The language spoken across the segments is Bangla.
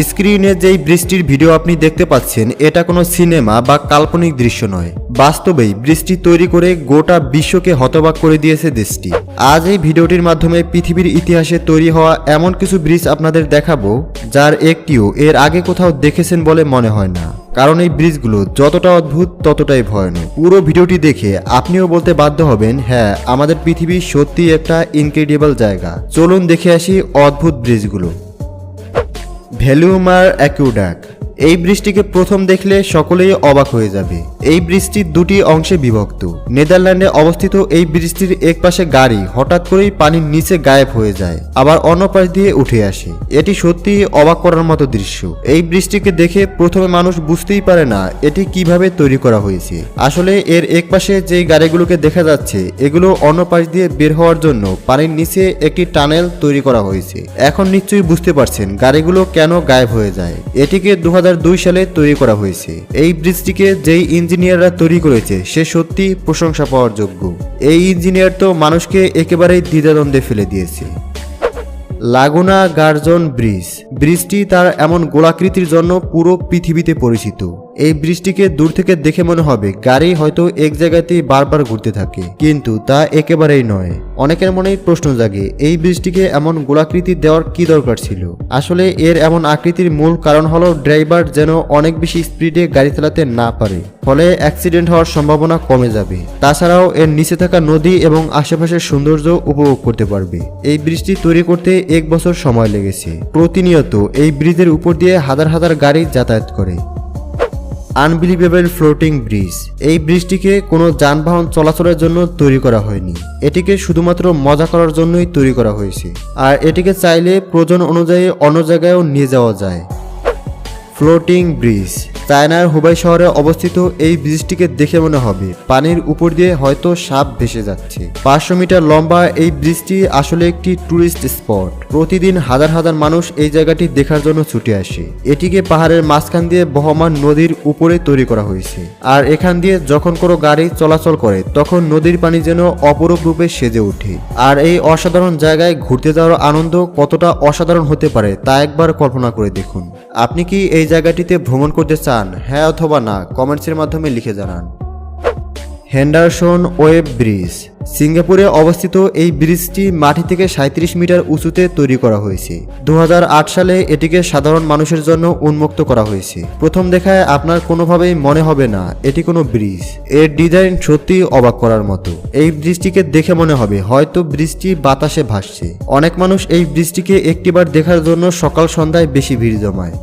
স্ক্রিনে যেই বৃষ্টির ভিডিও আপনি দেখতে পাচ্ছেন, এটা কোনো সিনেমা বা কাল্পনিক দৃশ্য নয়। বাস্তবেই বৃষ্টি তৈরি করে গোটা বিশ্বকে হতবাক করে দিয়েছে দেশটি। আজ এই ভিডিওটির মাধ্যমে পৃথিবীর ইতিহাসে তৈরি হওয়া এমন কিছু ব্রিজ আপনাদের দেখাবো, যার একটিও এর আগে কোথাও দেখেছেন বলে মনে হয় না। কারণ এই ব্রিজগুলো যতটা অদ্ভুত, ততটাই ভয়ানক। পুরো ভিডিওটি দেখে আপনিও বলতে বাধ্য হবেন হ্যাঁ আমাদের পৃথিবী সত্যি একটা ইনক্রেডিবল জায়গা। চলুন দেখে আসি অদ্ভুত ব্রিজগুলো। ভ্যালুমার অ্যাকুডাক এই ব্রিজটিকে প্রথম দেখলে সকলেই অবাক হয়ে যাবে। এই ব্রিজটি দুটি অংশে বিভক্ত। নেদারল্যান্ডে অবস্থিত এই ব্রিজটির এক পাশে গাড়ি হঠাৎ করেই পানির নিচে গায়েব হয়ে যায়, আবার অন্য পাশ দিয়ে উঠে আসে। এটি সত্যি অবাক করার মতো দৃশ্য। এই ব্রিজটিকে দেখে প্রথমে মানুষ বুঝতেই পারে না, এটি কীভাবে তৈরি করা হয়েছে। আসলে এর এক পাশে যেই গাড়িগুলোকে দেখা যাচ্ছে, এগুলো অন্য পাশ দিয়ে বের হওয়ার জন্য পানির নিচে একটি টানেল তৈরি করা হয়েছে। এখন নিশ্চয়ই বুঝতে পারছেন গাড়িগুলো কেন গায়েব হয়ে যায়। এটিকে দু সালে তৈরি করা হয়েছে। এই ব্রিজটিকে যেই ইঞ্জিনিয়াররা তৈরি করেছে, সে সত্যি প্রশংসা পাওয়ার যোগ্য। এই ইঞ্জিনিয়ার তো মানুষকে একেবারেই দ্বিধাদ্বন্দ্বে ফেলে দিয়েছে। Laguna Garzon bridge. ব্রিজটি তার এমন গোলাকৃতির জন্য পুরো পৃথিবীতে পরিচিত। এই ব্রিজটিকে দূর থেকে দেখে মনে হবে, গাড়ি হয়তো এক জায়গাতেই বারবার ঘুরতে থাকে। কিন্তু তা একেবারেই নয়। অনেকের মনেই প্রশ্ন জাগে, এই ব্রিজটিকে এমন গোলাকৃতি দেওয়ার কি দরকার ছিল? আসলে এর এমন আকৃতির মূল কারণ হলো ড্রাইভার যেন অনেক বেশি স্পিডে গাড়ি চালাতে না পারে, ফলে অ্যাক্সিডেন্ট হওয়ার সম্ভাবনা কমে যাবে। তাছাড়াও এর নিচে থাকা নদী এবং আশেপাশের সৌন্দর্য উপভোগ করতে পারবে। এই ব্রিজটি তৈরি করতে এক বছর সময় লেগেছে। প্রতিনিয়ত এই ব্রিজের উপর দিয়ে হাজার হাজার গাড়ি যাতায়াত করে। Unbelievable floating bridge. এই ব্রিজটিকে কোনো যানবাহন চলাচলের জন্য তৈরি করা হয়নি। এটিকে শুধুমাত্র মজা করার জন্যই তৈরি করা হয়েছে। আর এটিকে চাইলে প্রয়োজন অনুযায়ী অন্য জায়গায়ও নিয়ে যাওয়া যায়। Floating bridge. চায়নার হুবাই শহরে অবস্থিত এই ব্রিজটিকে দেখে মনে হবে, পানির উপর দিয়ে হয়তো সাপ ভেসে যাচ্ছে। পাঁচশো মিটার লম্বা এই ব্রিজটি আসলে একটি ট্যুরিস্ট স্পট। প্রতিদিন হাজার হাজার মানুষ এই জায়গাটি দেখার জন্য ছুটে আসে। এটিকে পাহাড়ের মাঝখান দিয়ে বহমান নদীর উপরে তৈরি করা হয়েছে। আর এখান দিয়ে যখন কোনো গাড়ি চলাচল করে, তখন নদীর পানি যেন অপরূপ রূপে সেজে ওঠে। আর এই অসাধারণ জায়গায় ঘুরতে যাওয়ার আনন্দ কতটা অসাধারণ হতে পারে, তা একবার কল্পনা করে দেখুন। আপনি কি এই জায়গাটিতে ভ্রমণ করতে চান হ্যাঁ অথবা না, কমেন্টসের মাধ্যমে লিখে জানান। হেন্ডারসন ওয়েব ব্রিজ, সিঙ্গাপুরে অবস্থিত এই ব্রিজটি মাটি থেকে সাঁত্রিশ মিটার উঁচুতে তৈরি করা হয়েছে। দুই হাজার আট সালে এটিকে সাধারণ মানুষের জন্য উন্মুক্ত করা হয়েছে। প্রথম দেখায় আপনার কোনোভাবেই মনে হবে না, এটি কোনো ব্রিজ। এর ডিজাইন সত্যি অবাক করার মতো। এই ব্রিজটিকে দেখে মনে হবে, হয়তো ব্রিজটি বাতাসে ভাসছে। অনেক মানুষ এই ব্রিজটিকে একটিবার দেখার জন্য সকাল সন্ধ্যায় বেশি ভিড় জমায়।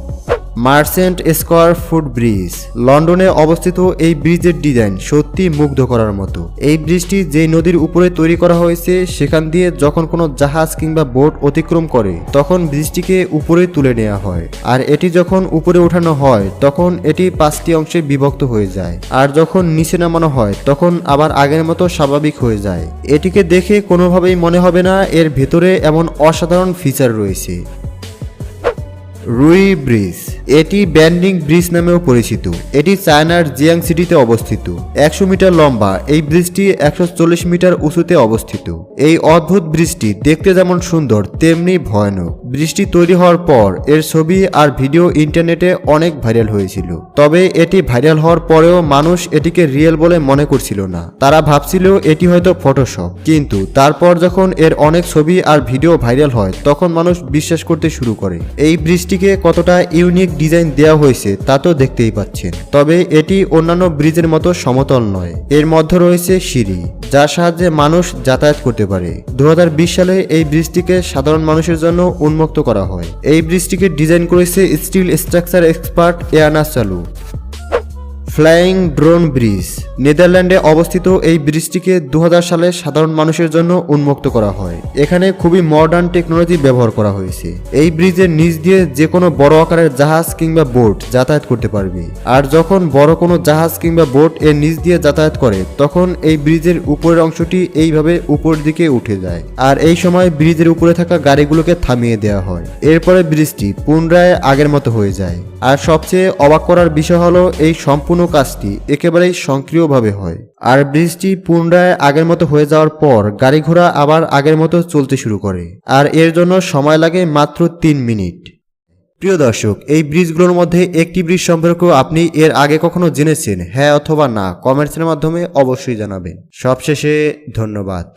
Merchant Square foot bridge. লন্ডনে অবস্থিত এই ব্রিজের ডিজাইন সত্যি মুগ্ধ করার মতো। এই ব্রিজটি যে নদীর উপরে তৈরি করা হয়েছে, সেখান দিয়ে যখন কোনো জাহাজ কিংবা বোট অতিক্রম করে, তখন ব্রিজটিকে উপরে তুলে নেওয়া হয়। আর এটি যখন উপরে ওঠানো হয়, তখন এটি পাঁচটি অংশে বিভক্ত হয়ে যায়। আর যখন নিচে নামানো হয়, তখন আবার আগের মতো স্বাভাবিক হয়ে যায়। এটিকে দেখে কোনোভাবেই মনে হবে না, এর ভেতরে এমন অসাধারণ ফিচার রয়েছে। রুই ব্রিজ। এটি ব্যান্ডিং ব্রিজ নামেও পরিচিত। এটি চায়নার জিয়াং সিটিতে অবস্থিত। একশো মিটার লম্বা। এই ব্রিজটি একশো চল্লিশ মিটার উঁচুতে অবস্থিত। এই অদ্ভুত ব্রিজটি দেখতে যেমন সুন্দর, তেমনি ভয়ানক। ব্রিজটি তৈরি হওয়ার পর এর ছবি আর ভিডিও ইন্টারনেটে অনেক ভাইরাল হয়েছিল। তবে এটি ভাইরাল হওয়ার পরেও মানুষ এটিকে রিয়েল বলে মনে করছিল না। তারা ভাবছিল এটি হয়তো ফটোশপ কিন্তু তারপর যখন এর অনেক ছবি আর ভিডিও ভাইরাল হয়, তখন মানুষ বিশ্বাস করতে শুরু করে। এই ব্রিজটিকে কতটা ইউনিক ডিজাইন দেওয়া হয়েছে তা তো দেখতেই পাচ্ছেন। তবে এটি অন্যান্য ব্রিজের মতো সমতল নয়। এর মধ্যে রয়েছে সিঁড়ি, যার সাহায্যে মানুষ যাতায়াত করতে পারে। দু হাজার বিশ সালে এই ব্রিজটিকে সাধারণ মানুষের জন্য করা হয়। এই ব্রিজটিকে ডিজাইন করেছে স্টিল স্ট্রাকচার এক্সপার্ট এয়ানা চালু ফ্লাইং ড্রোন ব্রিজ। নেদারল্যান্ডে অবস্থিত এই ব্রিজটিকে দু হাজার সালে সাধারণ মানুষের জন্য উন্মুক্ত করা হয়। এখানে খুবই মডার্ন টেকনোলজি ব্যবহার করা হয়েছে। এই ব্রিজের নিচ দিয়ে যে কোনো বড় আকারের জাহাজ কিংবা বোট যাতায়াত করতে পারবে। আর যখন বড় কোনো জাহাজ কিংবা বোট এর নিচ দিয়ে যাতায়াত করে, তখন এই ব্রিজের উপরের অংশটি এইভাবে উপর দিকে উঠে যায়। আর এই সময় ব্রিজের উপরে থাকা গাড়িগুলোকে থামিয়ে দেওয়া হয়। এরপরে ব্রিজটি পুনরায় আগের মতো হয়ে যায়। আর সবচেয়ে অবাক করার বিষয় হলো, এই সম্পূর্ণ কাজটি একেবারেই সক্রিয়ভাবে হয়। আর ব্রিজটি পুনরায় আগের মতো হয়ে যাওয়ার পর গাড়ি ঘোড়া আবার আগের মতো চলতে শুরু করে। আর এর জন্য সময় লাগে মাত্র তিন মিনিট। প্রিয় দর্শক, এই ব্রিজগুলোর মধ্যে একটি ব্রিজ সম্পর্কে আপনি এর আগে কখনো জেনেছেন? হ্যাঁ অথবা না? কমেন্টসের মাধ্যমে অবশ্যই জানাবেন। সবশেষে ধন্যবাদ।